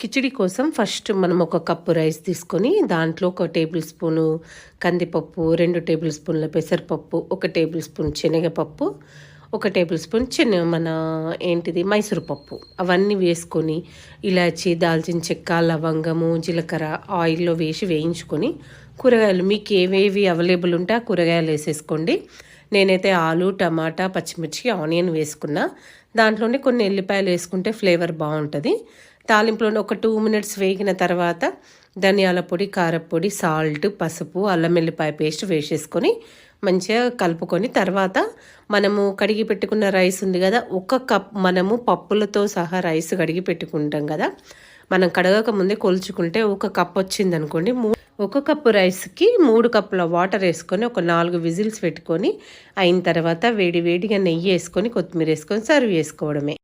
కిచిడి కోసం ఫస్ట్ మనం ఒక కప్పు రైస్ తీసుకొని దాంట్లో ఒక టేబుల్ స్పూను కందిపప్పు రెండు టేబుల్ స్పూన్ల పెసరపప్పు ఒక టేబుల్ స్పూన్ శనగపప్పు ఒక టేబుల్ స్పూన్ చిన్న మన ఏంటిది మైసూరుపప్పు అవన్నీ వేసుకొని ఇలాచి దాల్చిన చెక్క లవంగము జీలకర్ర ఆయిల్లో వేసి వేయించుకొని కూరగాయలు మీకు ఏవేవి అవైలబుల్ ఉంటే ఆ కూరగాయలు వేసేసుకోండి. నేనైతే ఆలు టమాటా పచ్చిమిర్చి ఆనియన్ వేసుకున్నా. దాంట్లోనే కొన్ని ఎల్లిపాయలు వేసుకుంటే ఫ్లేవర్ బాగుంటుంది. తాలింపులోనే ఒక టూ మినిట్స్ వేగిన తర్వాత ధనియాల పొడి కారపొడి సాల్ట్ పసుపు అల్లం వెల్లిపాయ పేస్ట్ వేసేసుకొని మంచిగా కలుపుకొని తర్వాత మనము కడిగి పెట్టుకున్న రైస్ ఉంది కదా ఒక కప్ మనము పప్పులతో సహా రైస్ కడిగి పెట్టుకుంటాం కదా. మనం కడగక ముందే కొలుచుకుంటే ఒక కప్ వచ్చింది అనుకోండి ఒక కప్పు రైస్కి మూడు కప్పుల వాటర్ వేసుకొని ఒక నాలుగు విజిల్స్ పెట్టుకొని అయిన తర్వాత వేడి వేడిగా నెయ్యి వేసుకొని కొత్తిమీర వేసుకొని సర్వ్ చేసుకోవడమే.